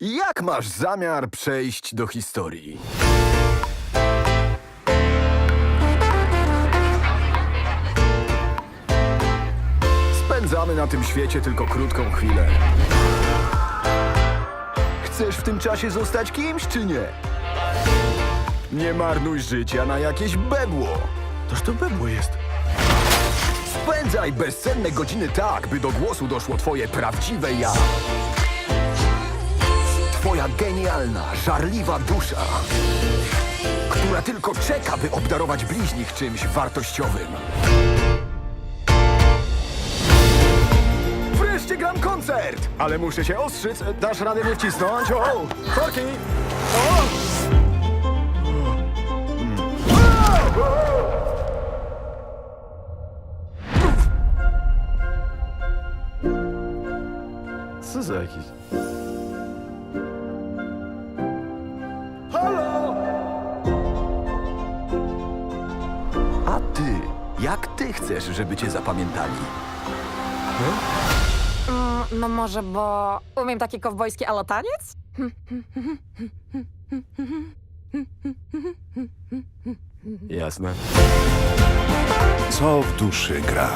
Jak masz zamiar przejść do historii? Spędzamy na tym świecie tylko krótką chwilę. Chcesz w tym czasie zostać kimś, czy nie? Nie marnuj życia na jakieś bebło. Toż to bebło jest. Spędzaj bezcenne godziny tak, by do głosu doszło twoje prawdziwe ja. Genialna, żarliwa dusza, która tylko czeka, by obdarować bliźnich czymś wartościowym. Wreszcie gram koncert! Ale muszę się ostrzyc. Dasz radę mnie wcisnąć? O! Korki! O! Co za jakiś... jak ty chcesz, żeby cię zapamiętali? No może, bo umiem taki kowbojski alotaniec? Jasne. Co w duszy gra?